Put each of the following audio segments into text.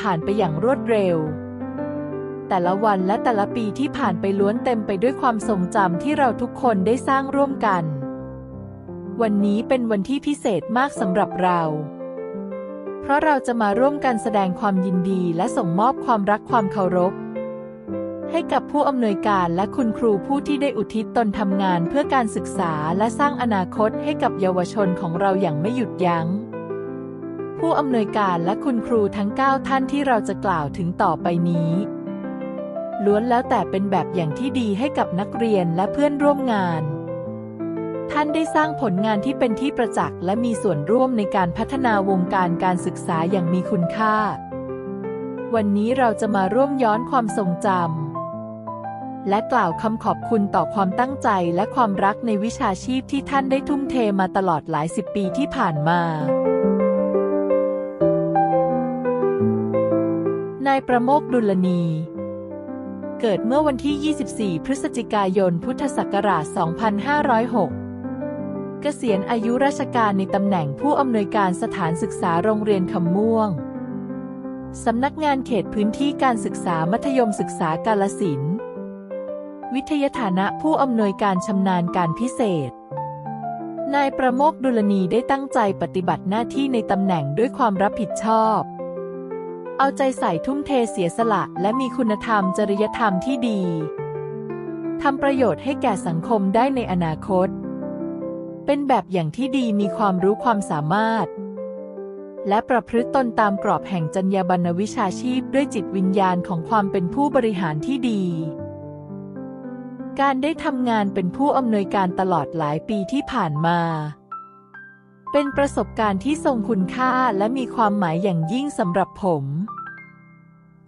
ผ่านไปอย่างรวดเร็ว แต่ละวันและแต่ละปีที่ผ่านไปล้วนเต็มไปด้วยความทรงจำที่เราทุกคนได้สร้างร่วมกัน วันนี้เป็นวันที่พิเศษมากสำหรับเรา เพราะเราจะมาร่วมกันแสดงความยินดีและส่งมอบความรักความเคารพให้กับผู้อำนวยการและคุณครูผู้ที่ได้อุทิศตนทำงานเพื่อการศึกษาและสร้างอนาคตให้กับเยาวชนของเราอย่างไม่หยุดยัง้ง ผู้อำนวยการและคุณครูทั้ง 9 ท่านที่เราจะกล่าวถึงต่อไปนี้ล้วนแล้วแต่เป็นแบบอย่างที่ดีให้กับนักเรียนและเพื่อนร่วมงาน ท่านได้สร้างผลงานที่เป็นที่ประจักษ์และมีส่วนร่วมในการพัฒนาวงการการศึกษาอย่างมีคุณค่า วันนี้เราจะมาร่วมย้อนความทรงจำและกล่าวคำขอบคุณต่อความตั้งใจและความรักในวิชาชีพที่ท่านได้ทุ่มเทมาตลอดหลายสิบปีที่ผ่านมา นายประโมกดุลนี เกิดเมื่อวันที่ 24 พฤศจิกายน พุทธศักราช 2506 เกษียณอายุราชการในตำแหน่งผู้อำนวยการสถานศึกษาโรงเรียนคำม่วง สำนักงานเขตพื้นที่การศึกษามัธยมศึกษากาลสิน วิทยาฐานะผู้อำนวยการชำนาญการพิเศษนายประโมกดุลนีได้ตั้งใจปฏิบัติหน้าที่ในตำแหน่งด้วยความรับผิดชอบ เอาใจใส่ทุ่มเทเสียสละ และมีคุณธรรมจริยธรรมที่ดีทำประโยชน์ให้แก่สังคมได้ในอนาคต เป็นแบบอย่างที่ดีมีความรู้ความสามารถ และประพฤติตนตามกรอบแห่งจรรยาบรรณวิชาชีพด้วยจิตวิญญาณของความเป็นผู้บริหารที่ดี การได้ทำงานเป็นผู้อำนวยการตลอดหลายปีที่ผ่านมา เป็นประสบการณ์ที่ทรงคุณค่าและมีความหมายอย่างยิ่งสำหรับผม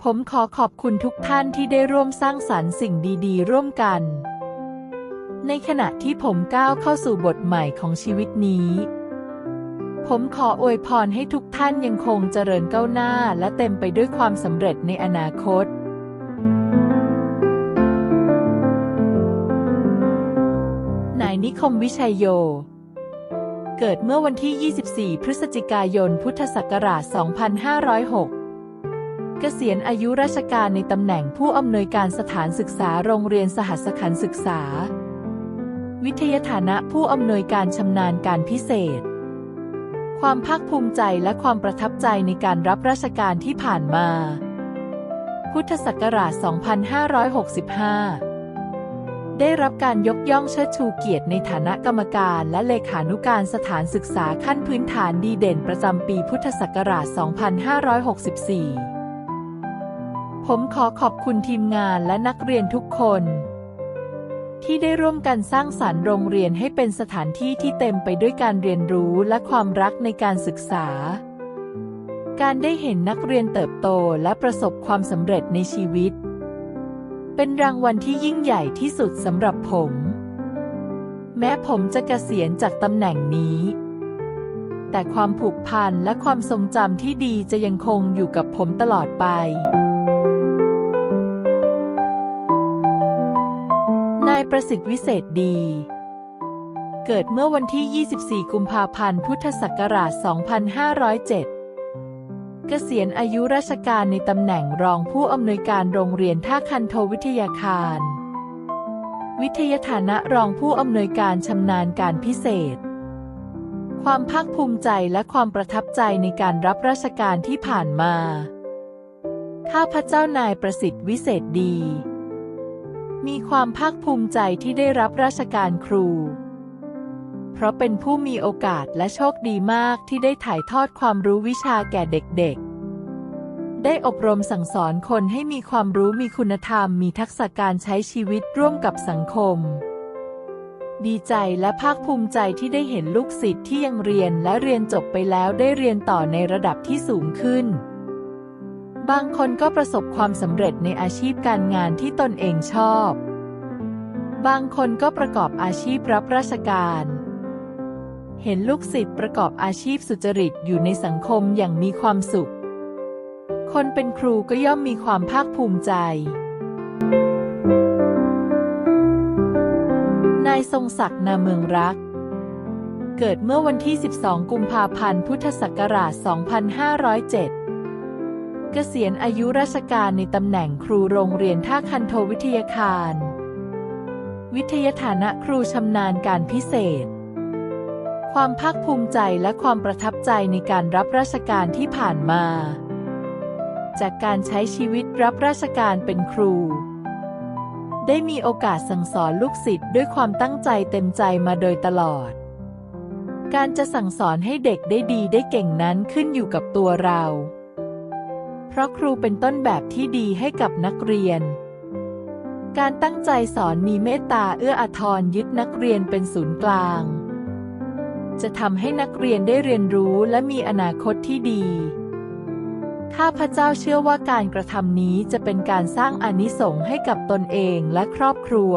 ผมขอขอบคุณทุกท่านที่ได้ร่วมสร้างสรรค์สิ่งดีๆ ร่วมกัน ในขณะที่ผมก้าวเข้าสู่บทใหม่ของชีวิตนี้ ผมขออวยพรให้ทุกท่านยังคงเจริญก้าวหน้าและเต็มไปด้วยความสำเร็จในอนาคตนายนิคมวิชัยโย เกิดเมื่อวันที่ 24 พฤศจิกายน พุทธศักราช 2506 เกษียณอายุราชการในตำแหน่งผู้อำนวยการสถานศึกษาโรงเรียนสหัสขันธ์ศึกษา วิทยาฐานะผู้อำนวยการชำนาญการพิเศษ ความภาคภูมิใจและความประทับใจในการรับราชการที่ผ่านมา พุทธศักราช 2565 ได้รับการยกย่องเชิดชูเกียรติในฐานะกรรมการและเลขานุการสถานศึกษาขั้นพื้นฐานดีเด่นประจำปีพุทธศักราช 2564 ผมขอขอบคุณทีมงานและนักเรียนทุกคน ที่ได้ร่วมกันสร้างสรรค์โรงเรียนให้เป็นสถานที่ที่เต็มไปด้วยการเรียนรู้และความรักในการศึกษา การได้เห็นนักเรียนเติบโตและประสบความสำเร็จในชีวิต เป็นรางวัลที่ยิ่งใหญ่ที่สุดสำหรับผม แม้ผมจะเกษียณจากตำแหน่งนี้ แต่ความผูกพันและความทรงจำที่ดีจะยังคงอยู่กับผมตลอดไปนายประสิทธิ์วิเศษดี เกิดเมื่อวันที่ 24 กุมภาพันธ์ พุทธศักราช 2507 เกษียณอายุราชการในตำแหน่งรองผู้อำนวยการโรงเรียนท่าคันโทวิทยาคาร วิทยาฐานะรองผู้อำนวยการชำนาญการพิเศษ ความภาคภูมิใจและความประทับใจในการรับราชการที่ผ่านมา ข้าพเจ้านายประสิทธิ์วิเศษดี มีความภาคภูมิใจที่ได้รับราชการครู เพราะเป็นผู้มีโอกาสและโชคดีมากที่ได้ถ่ายทอดความรู้วิชาแก่เด็กๆ ได้อบรมสั่งสอนคนให้มีความรู้มีคุณธรรม มีทักษะการใช้ชีวิตร่วมกับสังคม ดีใจและภาคภูมิใจที่ได้เห็นลูกศิษย์ที่ยังเรียนและเรียนจบไปแล้วได้เรียนต่อในระดับที่สูงขึ้นบางคนก็ประสบความสำเร็จในอาชีพการงานที่ตนเองชอบ บางคนก็ประกอบอาชีพรับราชการ เห็นลูกศิษย์ประกอบอาชีพสุจริตอยู่ในสังคมอย่างมีความสุข คนเป็นครูก็ย่อมมีความภาคภูมิใจ นายทรงศักดิ์นาเมืองรัก เกิดเมื่อวันที่ 12 กุมภาพันธ์ พุทธศักราช 2507เกษียณอายุราชการในตำแหน่งครูโรงเรียนท่าคันโทวิทยาคาร วิทยาฐานะครูชำนาญการพิเศษ ความภาคภูมิใจและความประทับใจในการรับราชการที่ผ่านมา จากการใช้ชีวิตรับราชการเป็นครู ได้มีโอกาสสั่งสอนลูกศิษย์ด้วยความตั้งใจเต็มใจมาโดยตลอด การจะสั่งสอนให้เด็กได้ดีได้เก่งนั้นขึ้นอยู่กับตัวเรา เพราะครูเป็นต้นแบบที่ดีให้กับนักเรียนการตั้งใจสอนมีเมตตาเอื้ออาทรยึดนักเรียนเป็นศูนย์กลาง จะทำให้นักเรียนได้เรียนรู้และมีอนาคตที่ดีข้าพเจ้าเชื่อว่าการกระทำนี้จะเป็นการสร้างอนิสงส์ให้กับตนเองและครอบครัว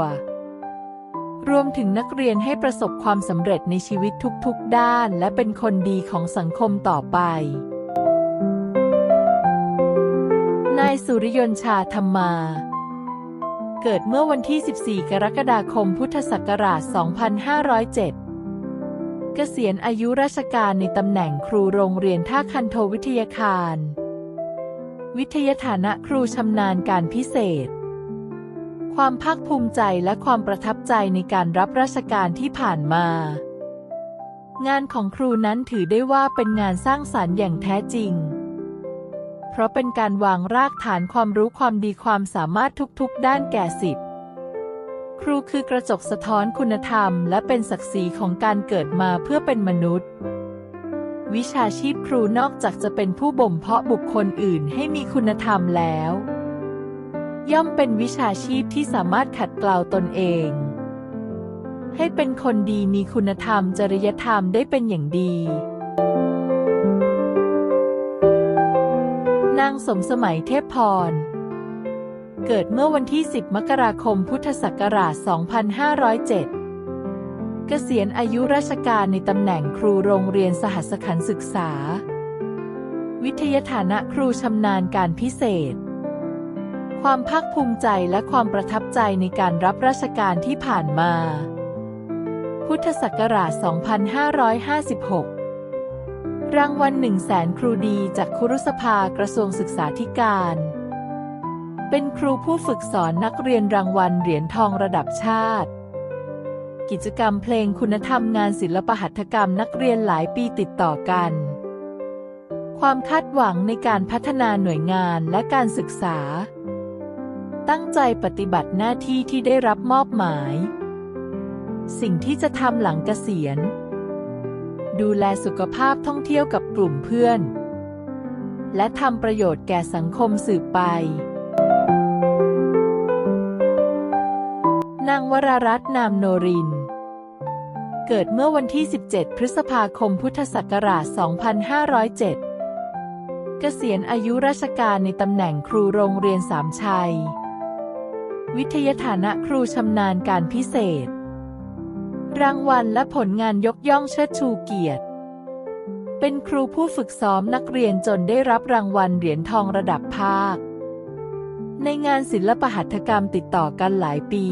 รวมถึงนักเรียนให้ประสบความสำเร็จในชีวิตทุกๆด้าน และเป็นคนดีของสังคมต่อไป นายสุริยนชาธรรมา เกิดเมื่อวันที่ 14 กรกฎาคม พุทธศักราช 2507 เกษียณอายุราชการในตำแหน่งครูโรงเรียนท่าคันโทวิทยาคาร วิทยาฐานะครูชำนาญการพิเศษ ความภาคภูมิใจและความประทับใจในการรับราชการที่ผ่านมา งานของครูนั้นถือได้ว่าเป็นงานสร้างสารรค์อย่างแท้จริง เพราะเป็นการวางรากฐานความรู้ความดีความสามารถทุกๆ ด้านแก่สิทธิ์ ครูคือกระจกสะท้อนคุณธรรม และเป็นศักดิ์ศรีของการเกิดมาเพื่อเป็นมนุษย์ วิชาชีพครูนอกจากจะเป็นผู้บ่มเพาะบุคคลอื่นให้มีคุณธรรมแล้ว ย่อมเป็นวิชาชีพที่สามารถขัดเกลาตนเอง ให้เป็นคนดีมีคุณธรรมจริยธรรมได้เป็นอย่างดีนางสมสมัยเทพพร เกิดเมื่อวันที่ 10 มกราคม พุทธศักราช 2507 เกษียณอายุราชการในตำแหน่งครูโรงเรียนสหัสขันธ์ศึกษา วิทยาฐานะครูชำนาญการพิเศษ ความภาคภูมิใจและความประทับใจในการรับราชการที่ผ่านมา พุทธศักราช 2556รางวัลหนึ่งแสนครูดีจากครุสภากระทรวงศึกษาธิการ เป็นครูผู้ฝึกสอนนักเรียนรางวัลเหรียญทองระดับชาติ กิจกรรมเพลงคุณธรรมงานศิลปหัตถกรรมนักเรียนหลายปีติดต่อกัน ความคาดหวังในการพัฒนาหน่วยงานและการศึกษา ตั้งใจปฏิบัติหน้าที่ที่ได้รับมอบหมาย สิ่งที่จะทำหลังเกษียณ ดูแลสุขภาพท่องเที่ยวกับกลุ่มเพื่อน และทำประโยชน์แก่สังคมสืบไป นางวรารัตน์นามโนริน เกิดเมื่อวันที่ 17 พฤษภาคมพุทธศักราช 2507 เกษียณอายุราชการในตำแหน่งครูโรงเรียนสามชัย วิทยาฐานะครูชำนาญการพิเศษ รางวัลและผลงานยกย่องเชิดชูเกียรติ เป็นครูผู้ฝึกซ้อมนักเรียนจนได้รับรางวัลเหรียญทองระดับภาคในงานศิลปหัตถกรรมติดต่อกันหลายปี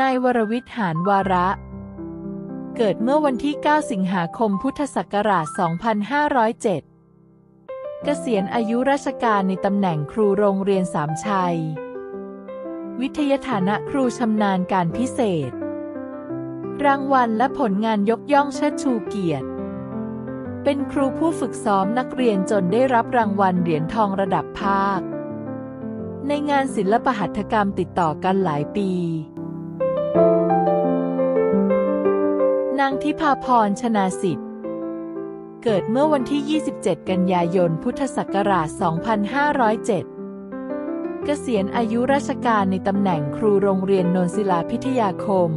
นายวรวิทย์หานวาระ เกิดเมื่อวันที่ 9 สิงหาคมพุทธศักราช 2507 เกษียณอายุราชการในตำแหน่งครูโรงเรียนสามชัย วิทยฐานะครูชำนาญการพิเศษ รางวัลและผลงานยกย่องเชิดชูเกียรติ เป็นครูผู้ฝึกซ้อมนักเรียนจนได้รับรางวัลเหรียญทองระดับภาค ในงานศิลปหัตถกรรมติดต่อกันหลายปีางทิพาพรชนาสิทธิ์ เกิดเมื่อวันที่ 27 กันยายน พุทธศักราช 2507 เกษียณอายุราชการในตำแหน่งครูโรงเรียนนนศิลาพิทยาคม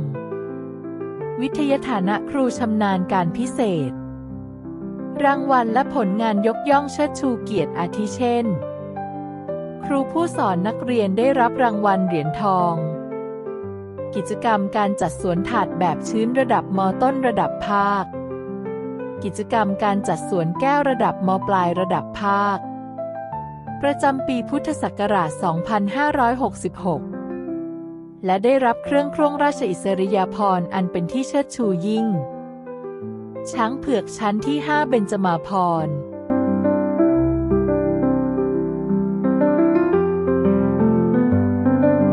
วิทยาฐานะครูชำนาญการพิเศษ รางวัลและผลงานยกย่องเชิดชูเกียรติอาทิเช่น ครูผู้สอนนักเรียนได้รับรางวัลเหรียญทอง กิจกรรมการจัดสวนถาดแบบชื้นระดับมต้นระดับภาค กิจกรรมการจัดสวนแก้วระดับมปลายระดับภาค ประจำปีพุทธศักราช 2566 และได้รับเครื่องครองราชอิสริยาภรณ์อันเป็นที่เชิดชูยิ่ง ช้างเผือกชั้นที่ 5 เบญจมาพร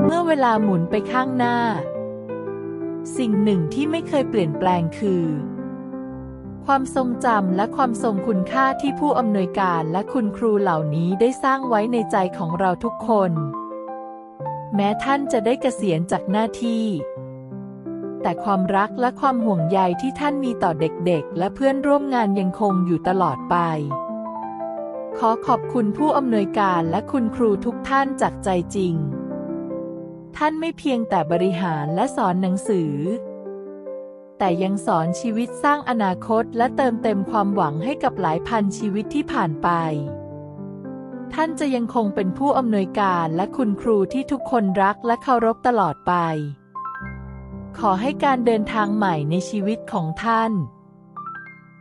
เมื่อเวลาหมุนไปข้างหน้า สิ่งหนึ่งที่ไม่เคยเปลี่ยนแปลงคือ ความทรงจำและความทรงคุณค่าที่ผู้อำนวยการและคุณครูเหล่านี้ได้สร้างไว้ในใจของเราทุกคน แม้ท่านจะได้เกษียณจากหน้าที่ แต่ความรักและความห่วงใยที่ท่านมีต่อเด็กๆ และเพื่อนร่วมงานยังคงอยู่ตลอดไป ขอขอบคุณผู้อำนวยการและคุณครูทุกท่านจากใจจริง ท่านไม่เพียงแต่บริหารและสอนหนังสือ แต่ยังสอนชีวิตสร้างอนาคตและเติมเต็มความหวังให้กับหลายพันชีวิตที่ผ่านไป ท่านจะยังคงเป็นผู้อำนวยการและคุณครูที่ทุกคนรักและเคารพตลอดไป ขอให้การเดินทางใหม่ในชีวิตของท่าน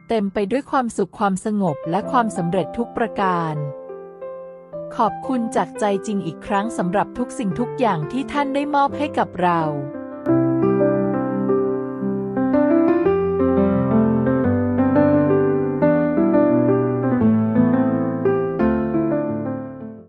เต็มไปด้วยความสุขความสงบและความสำเร็จทุกประการ ขอบคุณจากใจจริงอีกครั้งสำหรับทุกสิ่งทุกอย่างที่ท่านได้มอบให้กับเรา